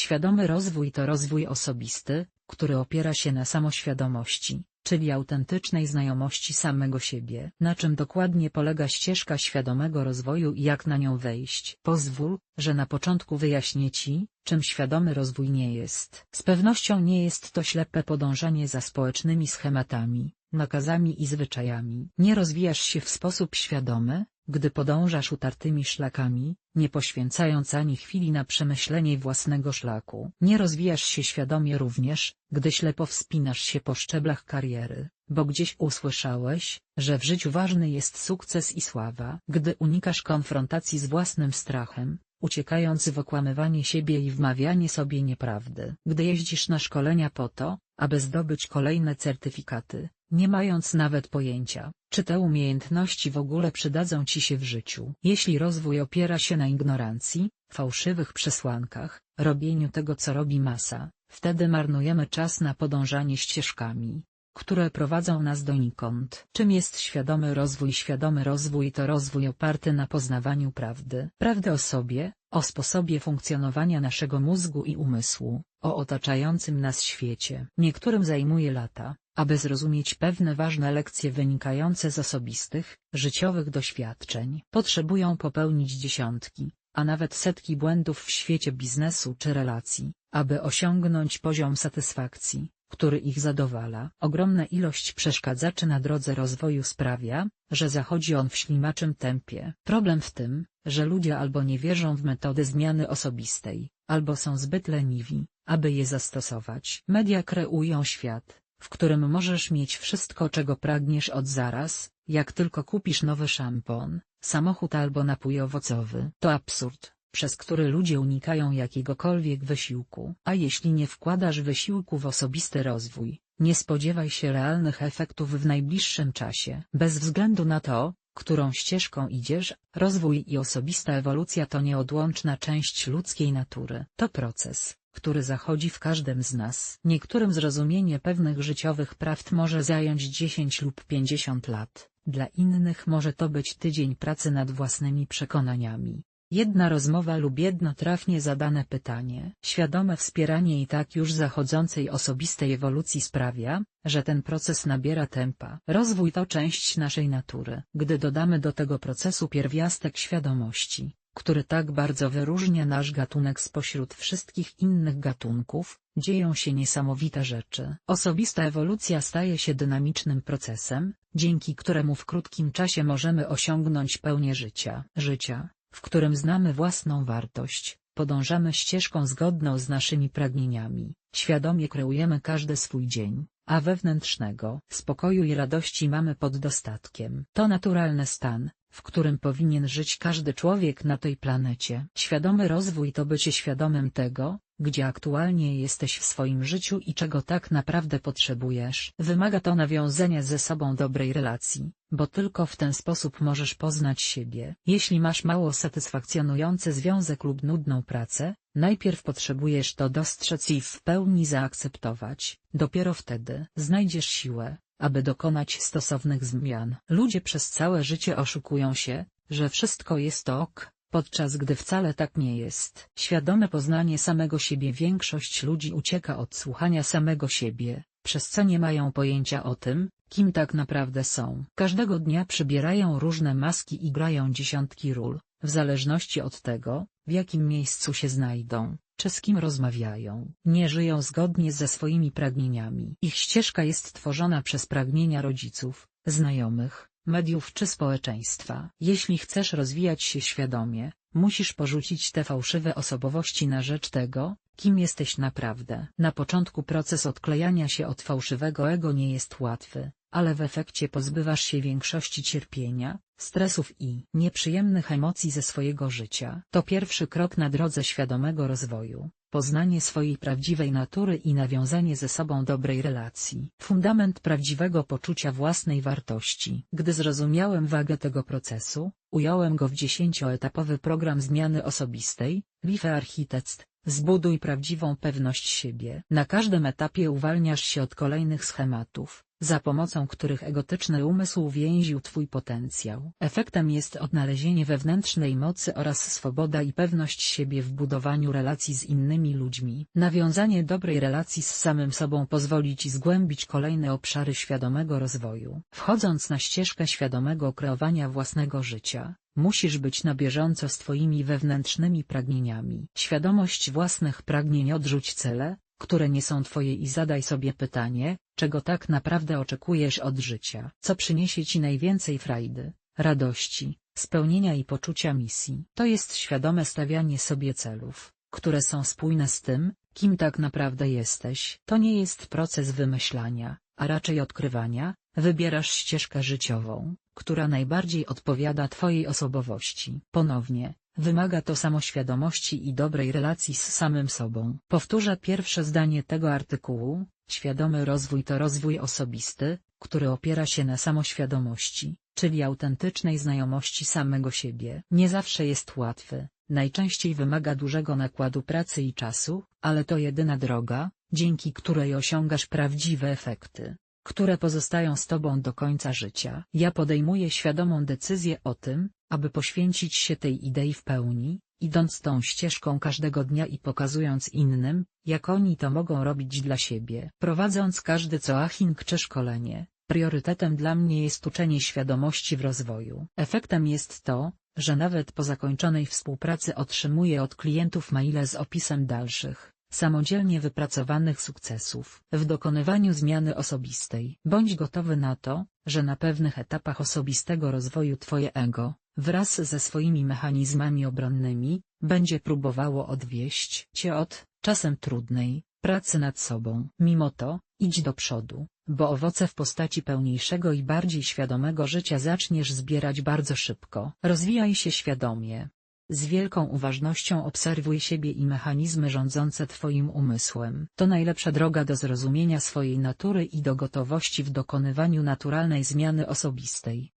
Świadomy rozwój to rozwój osobisty, który opiera się na samoświadomości, czyli autentycznej znajomości samego siebie. Na czym dokładnie polega ścieżka świadomego rozwoju i jak na nią wejść? Pozwól, że na początku wyjaśnię Ci, czym świadomy rozwój nie jest. Z pewnością nie jest to ślepe podążanie za społecznymi schematami, nakazami i zwyczajami. Nie rozwijasz się w sposób świadomy, gdy podążasz utartymi szlakami, nie poświęcając ani chwili na przemyślenie własnego szlaku. Nie rozwijasz się świadomie również, gdy ślepo wspinasz się po szczeblach kariery, bo gdzieś usłyszałeś, że w życiu ważny jest sukces i sława. Gdy unikasz konfrontacji z własnym strachem, uciekając w okłamywanie siebie i wmawianie sobie nieprawdy. Gdy jeździsz na szkolenia po to, aby zdobyć kolejne certyfikaty, nie mając nawet pojęcia, czy te umiejętności w ogóle przydadzą ci się w życiu. Jeśli rozwój opiera się na ignorancji, fałszywych przesłankach, robieniu tego co robi masa, wtedy marnujemy czas na podążanie ścieżkami, które prowadzą nas donikąd. Czym jest świadomy rozwój? Świadomy rozwój to rozwój oparty na poznawaniu prawdy. Prawdy o sobie, o sposobie funkcjonowania naszego mózgu i umysłu, o otaczającym nas świecie. Niektórym zajmuje lata, aby zrozumieć pewne ważne lekcje wynikające z osobistych, życiowych doświadczeń. Potrzebują popełnić dziesiątki, a nawet setki błędów w świecie biznesu czy relacji, aby osiągnąć poziom satysfakcji, który ich zadowala. Ogromna ilość przeszkadzaczy na drodze rozwoju sprawia, że zachodzi on w ślimaczym tempie. Problem w tym, że ludzie albo nie wierzą w metody zmiany osobistej, albo są zbyt leniwi, aby je zastosować. Media kreują świat, w którym możesz mieć wszystko czego pragniesz od zaraz, jak tylko kupisz nowy szampon, samochód albo napój owocowy. To absurd, przez który ludzie unikają jakiegokolwiek wysiłku. A jeśli nie wkładasz wysiłku w osobisty rozwój, nie spodziewaj się realnych efektów w najbliższym czasie. Bez względu na to, którą ścieżką idziesz, rozwój i osobista ewolucja to nieodłączna część ludzkiej natury. To proces, który zachodzi w każdym z nas. Niektórym zrozumienie pewnych życiowych prawd może zająć 10 lub 50 lat, dla innych może to być tydzień pracy nad własnymi przekonaniami. Jedna rozmowa lub jedno trafnie zadane pytanie. Świadome wspieranie i tak już zachodzącej osobistej ewolucji sprawia, że ten proces nabiera tempa. Rozwój to część naszej natury. Gdy dodamy do tego procesu pierwiastek świadomości, który tak bardzo wyróżnia nasz gatunek spośród wszystkich innych gatunków, dzieją się niesamowite rzeczy. Osobista ewolucja staje się dynamicznym procesem, dzięki któremu w krótkim czasie możemy osiągnąć pełnię życia. Życia, w którym znamy własną wartość, podążamy ścieżką zgodną z naszymi pragnieniami, świadomie kreujemy każdy swój dzień, a wewnętrznego spokoju i radości mamy pod dostatkiem. To naturalny stan, w którym powinien żyć każdy człowiek na tej planecie. Świadomy rozwój to bycie świadomym tego, gdzie aktualnie jesteś w swoim życiu i czego tak naprawdę potrzebujesz. Wymaga to nawiązania ze sobą dobrej relacji, bo tylko w ten sposób możesz poznać siebie. Jeśli masz mało satysfakcjonujący związek lub nudną pracę, najpierw potrzebujesz to dostrzec i w pełni zaakceptować, dopiero wtedy znajdziesz siłę, aby dokonać stosownych zmian. Ludzie przez całe życie oszukują się, że wszystko jest ok, podczas gdy wcale tak nie jest. Świadome poznanie samego siebie Większość ludzi ucieka od słuchania samego siebie, przez co nie mają pojęcia o tym, kim tak naprawdę są. Każdego dnia przybierają różne maski i grają dziesiątki ról, w zależności od tego, w jakim miejscu się znajdą, czy z kim rozmawiają. Nie żyją zgodnie ze swoimi pragnieniami. Ich ścieżka jest tworzona przez pragnienia rodziców, znajomych, mediów czy społeczeństwa. Jeśli chcesz rozwijać się świadomie, musisz porzucić te fałszywe osobowości na rzecz tego, kim jesteś naprawdę. Na początku proces odklejania się od fałszywego ego nie jest łatwy, ale w efekcie pozbywasz się większości cierpienia, stresów i nieprzyjemnych emocji ze swojego życia. To pierwszy krok na drodze świadomego rozwoju, poznanie swojej prawdziwej natury i nawiązanie ze sobą dobrej relacji. Fundament prawdziwego poczucia własnej wartości. Gdy zrozumiałem wagę tego procesu, ująłem go w dziesięcioetapowy program zmiany osobistej, Life Architect, Zbuduj prawdziwą pewność siebie. Na każdym etapie uwalniasz się od kolejnych schematów, za pomocą których egotyczny umysł więził twój potencjał. Efektem jest odnalezienie wewnętrznej mocy oraz swoboda i pewność siebie w budowaniu relacji z innymi ludźmi. Nawiązanie dobrej relacji z samym sobą pozwoli ci zgłębić kolejne obszary świadomego rozwoju. Wchodząc na ścieżkę świadomego kreowania własnego życia, Musisz być na bieżąco z twoimi wewnętrznymi pragnieniami. Świadomość własnych pragnień odrzuć cele, które nie są twoje i zadaj sobie pytanie, czego tak naprawdę oczekujesz od życia. Co przyniesie ci najwięcej frajdy, radości, spełnienia i poczucia misji. To jest świadome stawianie sobie celów, które są spójne z tym, kim tak naprawdę jesteś. To nie jest proces wymyślania, a raczej odkrywania, wybierasz ścieżkę życiową, która najbardziej odpowiada Twojej osobowości. Ponownie, wymaga to samoświadomości i dobrej relacji z samym sobą. Powtórzę pierwsze zdanie tego artykułu, świadomy rozwój to rozwój osobisty, który opiera się na samoświadomości, czyli autentycznej znajomości samego siebie. Nie zawsze jest łatwy, najczęściej wymaga dużego nakładu pracy i czasu, ale to jedyna droga, dzięki której osiągasz prawdziwe efekty które pozostają z Tobą do końca życia. Ja podejmuję świadomą decyzję o tym, aby poświęcić się tej idei w pełni, idąc tą ścieżką każdego dnia i pokazując innym, jak oni to mogą robić dla siebie. Prowadząc każdy coaching czy szkolenie, priorytetem dla mnie jest uczenie świadomości w rozwoju. Efektem jest to, że nawet po zakończonej współpracy otrzymuję od klientów maile z opisem dalszych, samodzielnie wypracowanych sukcesów w dokonywaniu zmiany osobistej. Bądź gotowy na to, że na pewnych etapach osobistego rozwoju Twoje ego, wraz ze swoimi mechanizmami obronnymi, będzie próbowało odwieść Cię od, czasem trudnej, pracy nad sobą. Mimo to, idź do przodu, bo owoce w postaci pełniejszego i bardziej świadomego życia zaczniesz zbierać bardzo szybko. Rozwijaj się świadomie. Z wielką uważnością obserwuj siebie i mechanizmy rządzące Twoim umysłem. To najlepsza droga do zrozumienia swojej natury i do gotowości w dokonywaniu naturalnej zmiany osobistej.